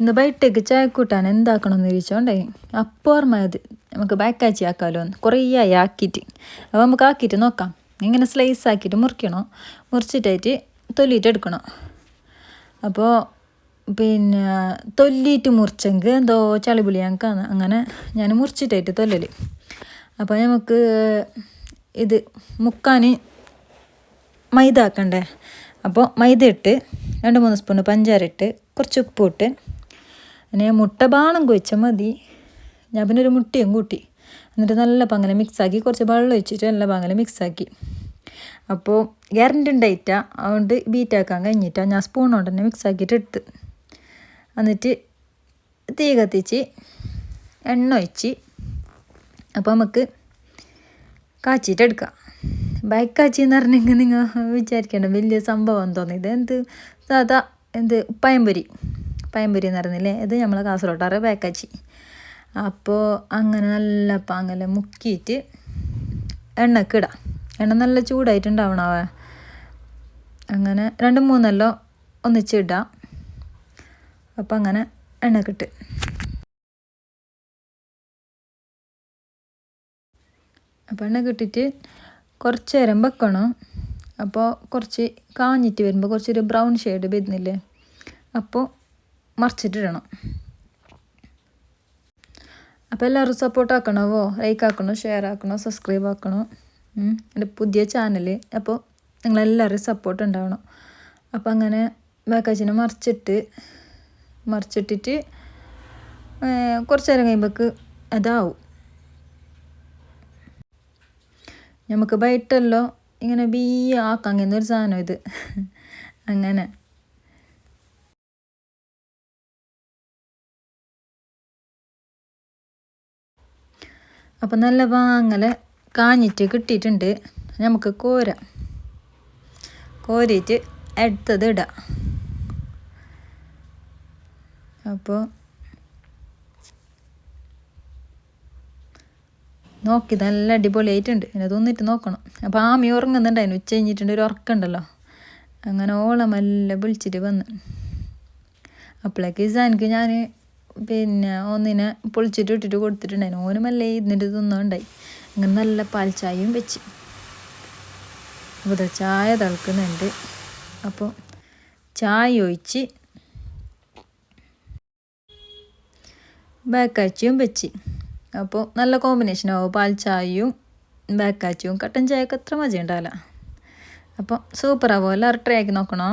ഇന്ന് ബൈട്ടേക്ക് ചായ കൂട്ടാൻ എന്താക്കണമെന്ന് ചോദിച്ചോണ്ടേ അപ്പോൾ ഓർമ്മയത് നമുക്ക് ബാക്കാച്ചി ആക്കാമല്ലോ എന്ന് കുറേ ആയി ആക്കിയിട്ട്. അപ്പോൾ നമുക്ക് ആക്കിയിട്ട് നോക്കാം. ഇങ്ങനെ സ്ലൈസ് ആക്കിയിട്ട് മുറിക്കണം? മുറിച്ചിട്ടായിട്ട് തൊല്ലിയിട്ട് എടുക്കണം? അപ്പോൾ പിന്നെ തൊല്ലിയിട്ട് മുറിച്ചെങ്കിൽ എന്തോ ചളിപുളി ഞങ്ങൾക്കാണ് അങ്ങനെ ഞാൻ മുറിച്ചിട്ടായിട്ട് തൊല്ലല് അപ്പോൾ നമുക്ക് ഇത് മുക്കാൻ മൈദ ആക്കണ്ടേ? അപ്പോൾ മൈദ ഇട്ട് രണ്ട് മൂന്ന് സ്പൂൺ പഞ്ചാര ഇട്ട് കുറച്ച് ഉപ്പിട്ട് പിന്നെ മുട്ട ബാണം കൊഴിച്ചാൽ മതി. ഞാൻ പിന്നെ ഒരു മുട്ടയും കൂട്ടി. എന്നിട്ട് നല്ല പങ്ങനെ മിക്സാക്കി കുറച്ച് വെള്ളം ഒഴിച്ചിട്ട് നല്ല പങ്ങനെ മിക്സാക്കി അപ്പോൾ ഗ്യാരന്റി ഉണ്ടായിട്ട അതുകൊണ്ട് ബീറ്റാക്കാൻ കഴിഞ്ഞിട്ടാണ് ഞാൻ സ്പൂൺ കൊണ്ട് തന്നെ മിക്സാക്കിയിട്ട് എടുത്ത്. എന്നിട്ട് തീ കത്തിച്ച് എണ്ണ ഒഴിച്ച് അപ്പോൾ നമുക്ക് കാച്ചിട്ടെടുക്കാം ബൈക്ക് കാച്ചി എന്ന് പറഞ്ഞെങ്കിൽ നിങ്ങൾ വിചാരിക്കേണ്ട വലിയ സംഭവം തോന്നി ഇത് എന്ത് സാധാ എന്ത്? പയമ്പൊരി പയമ്പൊരി എന്ന് ഇത് നമ്മളെ കാസർഗോട്ടാറ് ബേക്കാച്ചി അപ്പോൾ അങ്ങനെ നല്ല പാങ്ങല മുക്കിയിട്ട് എണ്ണക്ക് ഇടാം. എണ്ണ നല്ല ചൂടായിട്ടുണ്ടാവണവ അങ്ങനെ രണ്ട് മൂന്നെല്ലാം ഒന്നിച്ചിടാം അപ്പം അങ്ങനെ എണ്ണക്കിട്ട് അപ്പോൾ എണ്ണ കിട്ടിയിട്ട് കുറച്ച് നേരം വെക്കണം. അപ്പോൾ കുറച്ച് കാഞ്ഞിട്ട് വരുമ്പോൾ കുറച്ചൊരു ബ്രൗൺ ഷെയ്ഡ് വരുന്നില്ലേ? അപ്പോൾ മറിച്ചിട്ടിടണം. അപ്പോൾ എല്ലാവരും സപ്പോർട്ട് ആക്കണമോ ലൈക്ക് ആക്കണോ? ഷെയർ ആക്കണോ? സബ്സ്ക്രൈബ് ആക്കണോ? എന്റെ പുതിയ ചാനൽ അപ്പോൾ നിങ്ങളെല്ലാവരും സപ്പോർട്ട് ഉണ്ടാവണം. അപ്പോൾ അങ്ങനെ ബാക്കാച്ചിനെ മറിച്ചിട്ട് മറിച്ചിട്ടിട്ട് കുറച്ച് നേരം കഴിയുമ്പോൾക്ക് അതാവും. നമുക്ക് ബൈട്ടല്ലോ ഇങ്ങനെ ബീ ആക്കാം. എന്നൊരു സാധനം ഇത്. അങ്ങനെ. അപ്പം നല്ല വാങ്ങൽ കാഞ്ഞിട്ട് കിട്ടിയിട്ടുണ്ട്. നമുക്ക് കോര. കോരിയിട്ട് എടുത്തത് ഇടാം. അപ്പോൾ നോക്കി നല്ല അടിപൊളിയായിട്ടുണ്ട്. പിന്നെ തോന്നിട്ട് നോക്കണം. അപ്പോൾ ആമി ഉറങ്ങുന്നുണ്ടായിരുന്നു ഉച്ച കഴിഞ്ഞിട്ടുണ്ട്. ഒരു ഉറക്കമുണ്ടല്ലോ. അങ്ങനെ ഓളം എല്ലാം വിളിച്ചിട്ട് വന്ന്. അപ്പോഴേക്ക് ഇസാനിക്ക് ഞാൻ പിന്നെ ഒന്നിനെ പൊളിച്ചിട്ട് ഇട്ടിട്ട് കൊടുത്തിട്ടുണ്ടായിരുന്നു. ഓനുമല്ലേ മെല്ലെ ഇരുന്നിട്ട് തിന്നുണ്ടായി. അങ്ങനെ നല്ല പാൽ വെച്ച്. അപ്പോൾ ചായ തിളക്കുന്നുണ്ട്. അപ്പോൾ ചായ ഒഴിച്ച് ബേക്കാച്ചിയും വെച്ച്. അപ്പോൾ നല്ല കോമ്പിനേഷൻ ആവും. പാൽ ചായയും ബേക്കാച്ചിയും കട്ടൻ ചായക്ക് അത്ര മജ ഉണ്ടാവില്ല അപ്പോൾ സൂപ്പറാവോ എല്ലാവരും ട്രൈ ആക്കി നോക്കണോ?